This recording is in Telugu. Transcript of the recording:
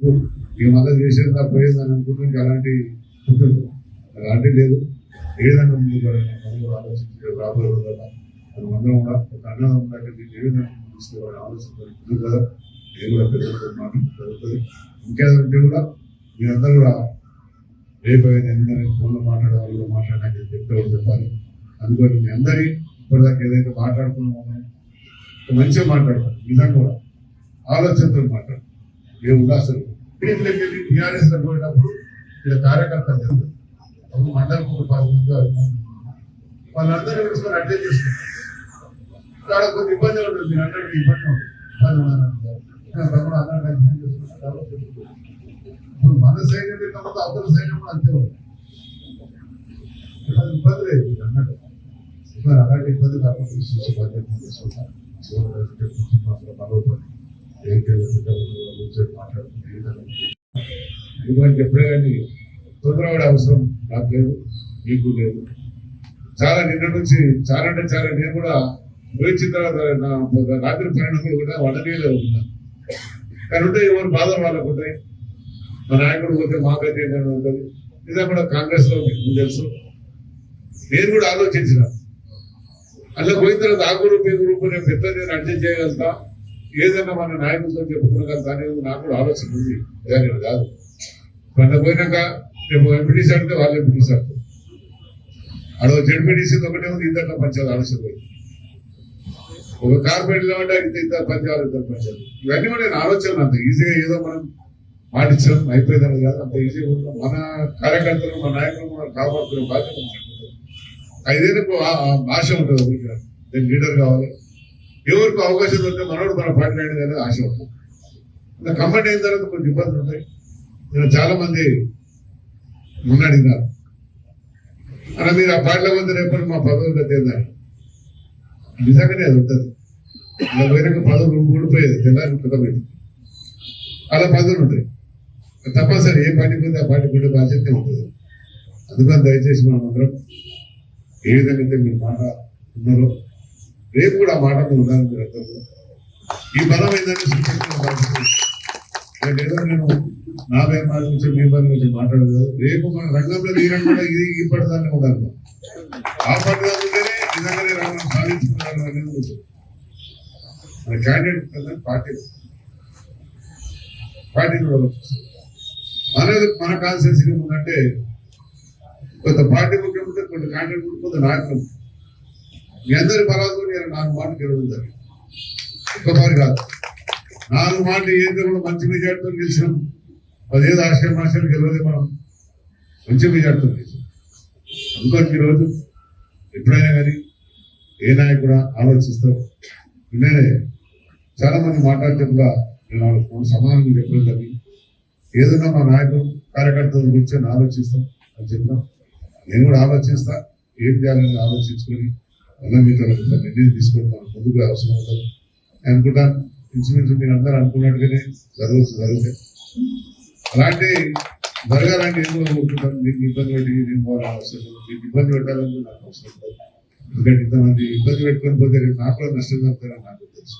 ఈ మళ్ళీ చేసేది తప్పేది అని అనుకుంటానికి అలాంటి ఉంటుంది అలాంటి లేదు. ఏ విధంగా ముందుకు కూడా రాబోయే రోజుల్లో మనం అందరం కూడా ఒక అన్నదం దీన్ని ఏ విధంగా తీసుకోవాలని ఆలోచన కదా నేను కూడా జరుగుతుంది ఇంకేదంటే కూడా మీరందరూ కూడా రేపు ఏదైనా ఫోన్లో మాట్లాడే వాళ్ళు కూడా మాట్లాడడానికి చెప్తే చెప్పాలి. అందుకని మీ అందరి ఇప్పటిదాకా ఏదైతే మాట్లాడుకున్నామో మంచిగా మాట్లాడతారు నిజంగా కూడా ఆలోచనతో మాట్లాడతారు ఏ అసలు టీంలోకి వెళ్ళి టీఆర్ఎస్లో పోయినప్పుడు ఇలా కార్యకర్తలు చెప్తారు అప్పుడు మండలం ఒక పది మంది వాళ్ళందరూ పిలుచుకొని అడ్డే చేసుకుంటారు. ఇక్కడ కొన్ని ఇబ్బంది ఉంటుంది మీరు అన్నట్టు ఇబ్బంది ఉంటుంది. ఇబ్బంది ఇప్పుడు మన సైన్యం తర్వాత అవతల సైన్యం కూడా అంతే ఉంటుంది. ఇబ్బంది లేదు అన్నట్టు మరి అలాంటి ఇబ్బంది కాకుండా చూసి బాధ్యత తీసుకుంటారు బలపడి ఇటువంటి ఎప్పుడే కానీ తొందరపడే అవసరం నాకు లేదు మీకు లేదు. చాలా నిన్న నుంచి చాలా అంటే చాలా నేను కూడా వేచిన తర్వాత నా రాత్రి పన్నెండు కూడా వడనీలో ఉన్నా. కానీ ఉంటే ఎవరు బాధ వాళ్ళకు ఉంటాయి. మా నాయకుడు పోతే మాకైతే ఏంటంటే ఉంటుంది. ఇదే కూడా కాంగ్రెస్లో మీకు తెలుసు. నేను కూడా ఆలోచించిన. అలా పోయిన తర్వాత ఆ గ్రూప్ ఈ గ్రూప్ నేను పెద్ద నేను అడ్జస్ట్ చేయగలుగుతా. ఏదైనా మన నాయకులతో చెప్పుకోగలుగుతా అనేది నాకు కూడా ఆలోచన ఉంది. దాని కాదు. మొన్న పోయినాక రేపు ఎంపీటీసీ అంటే వాళ్ళు ఎంపీటీసీ అంటారు అడవ జడ్పీటీసీ ఒకటే ఉంది ఇద్దరు పంచాలి ఆలోచన పోయింది. ఒక కార్పొరేట్ లేవంటే అంటే ఇంత ఇద్దరు పంచాలు ఇద్దరు పంచాలి ఇవన్నీ కూడా నేను ఆలోచన అంత. ఈజీగా ఏదో మనం మాటించడం అయిపోయిందని కాదు అంత ఈజీగా మన కార్యకర్తలు మన నాయకులు మనం కాపాడుకునే బాధ్యత ఐదేళ్ళకు భాష ఆశ ఉంటుంది ఒకటి నేను లీడర్ కావాలి. ఎవరికి అవకాశం దొరికితే మనోడు మన పార్టీ కదా అనేది ఆశ ఉంటుంది. ఇంకా అయిన తర్వాత కొన్ని ఇబ్బందులు ఉంటాయి. నేను చాలా మంది మున్నడినారు అలా మీరు ఆ పాటల మంది రేపు మా పదవులు తేదారు నిజంగానే అది ఉంటుంది. అలా పోయినాక పదవులు ఊడిపోయేది. తెల్లారి కుదపోయింది అలా పదవులు ఉంటాయి. తప్పనిసరి. ఏ పార్టీ పోతే ఆ పాటి పోతే బాధ్యత ఉంటుంది. అందుకని దయచేసి మనం అందరం ఏ విధంగా అయితే మీరు మాట ఉన్నారో రేపు కూడా మాట మీద ఉండాలి మీరు అందరూ ఈ బలం ఏంటంటే సూచించిన బాధ్యత నేను నా వ్యాపారం నుంచి మీ పని నుంచి మాట్లాడదు రేపు మన రంగంలో తీరని కూడా ఇది ఈ పడదాన్ని ఉండాలి మనం. ఆ పడదాలు నిజంగానే రంగం సాధించుకున్నాను అనేది మన క్యాండిడేట్ కదా పార్టీ. పార్టీ కూడా అనేది మన మన కాన్స్టిట్యూన్సీ ఉందంటే కొంత పార్టీ ముఖ్యం ఉంటే కొంత క్యాండిడేట్ ఉంటే కొంత నాయకులు. మీ అందరి బలాలు నేను నాలుగు మాటలు గెలవడం ఒక్కసారి కాదు. నాలుగు మాటలు ఏంటో కూడా మంచి మెజార్టీతో గెలిచినాం. పదిహేను ఆశ్రమ ఆశ్రయం గెలవదే మనం. మంచి మెజార్టీతో గెలిచాం. అందుకని ఈరోజు. ఎప్పుడైనా కానీ ఏ నాయకుడు ఆలోచిస్తాం ఆలోచిస్తారు నేనే చాలా మంది మాట్లాడితే కూడా నేను వాళ్ళకి ఫోన్ సమాధానం చెప్పడం జరిగింది. ఏదైనా మా నాయకులు కార్యకర్తల గురించి ఆలోచిస్తాం అని చెప్పినాం. నేను కూడా ఆలోచిస్తా. ఏం చేయాలని ఆలోచించుకొని అలా మీతో ఒక నిర్ణయం తీసుకోవడం మనం ముందుకు అవసరం ఉండదు నేను అనుకుంటాను ఇంచుమించు మీరు అందరూ అనుకున్నట్టుగానే జరగవచ్చు జరుగుతాయి అలాంటి జరగాలంటే ఏం కూడా కోరుకుంటాను మీకు ఇబ్బంది పెట్టి నేను పోవాలని అవసరం లేదు. మీకు ఇబ్బంది పెట్టాలని నాకు అవసరం లేదు. ఎందుకంటే ఇంతమంది ఇబ్బంది పెట్టుకొని పోతే రేపు నాకు నష్టం జరుగుతారని నాకు తెలుసు.